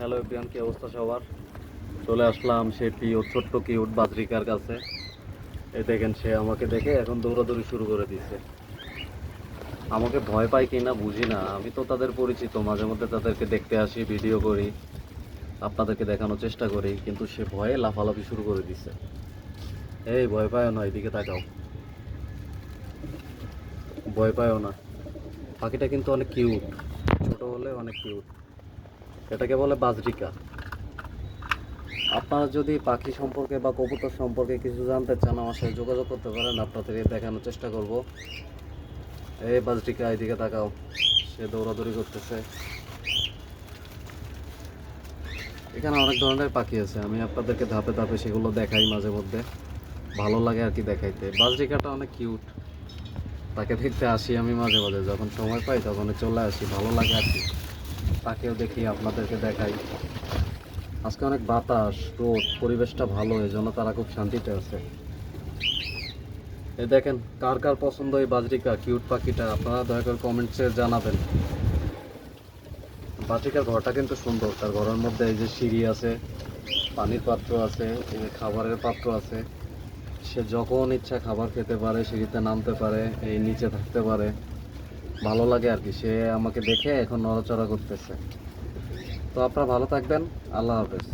Hello এপিয়ান কি অবস্থা সবার? চলে আসলাম সে পিও ছোট্ট কিউট বাজরিকার কাছে। এই দেখেন সে আমাকে দেখে এখন দৌড়াদৌড়ি শুরু করে দিয়েছে আমাকে ভয় পায় কি না বুঝি না। আমি তো তাদের পরিচিত, মাঝে মধ্যে তাদেরকে দেখতে আসি, ভিডিও করি, আপনাদেরকে দেখানোর চেষ্টা করি, কিন্তু সে ভয়ে লাফালাফি শুরু করে দিছে। এই, ভয় পায়ও না, এদিকে তাকাও। ভয় পায়ও না। পাখিটা কিন্তু অনেক কিউট ছোট হলে অনেক কিউট এটাকে বলে বাজরিকা। আপনারা যদি পাখি সম্পর্কে বা কবুতর সম্পর্কে কিছু জানতে চান, আমার সাথে যোগাযোগ করতে পারেন। আপনাদেরকে দেখানোর চেষ্টা করব। এই বাজরিকা, এদিকে তাকাও। সে দৌড়াদৌড়ি করতেছে। এখানে অনেক ধরনের পাখি আছে। আমি আপনাদেরকে ধাপে ধাপে সেগুলো দেখাই মাঝে মধ্যে। ভালো লাগে আর কি দেখাইতে। বাজরিকাটা অনেক কিউট। তাকে দেখতে আসি আমি মাঝে মাঝে। যখন সময় পাই তখন চলে আসি। ভালো লাগে আর কি। তাকেও দেখি, আপনাদেরকে দেখাই। আজকে অনেক বাতাস, রোদ, পরিবেশটা ভালো এই জন্য তারা খুব শান্তিতে আছে। দেখেন, কার কার পছন্দ এই বাজরিকা কিউট পাখিটা, আপনারা দয়া করে কমেন্টসে জানাবেন। বাজরিকার ঘরটা কিন্তু সুন্দর, তার ঘরের মধ্যে এই যে সিঁড়ি আছে, পানির পাত্র আছে, এই যে খাবারের পাত্র আছে। সে যখন ইচ্ছা খাবার খেতে পারে, সিঁড়িতে নামতে পারে, এই নিচে থাকতে পারে। ভালো লাগে আর কি। সে আমাকে দেখে এখন নড়াচড়া করতেছে। তো আপনারা ভালো থাকবেন। আল্লাহ হাফেজ।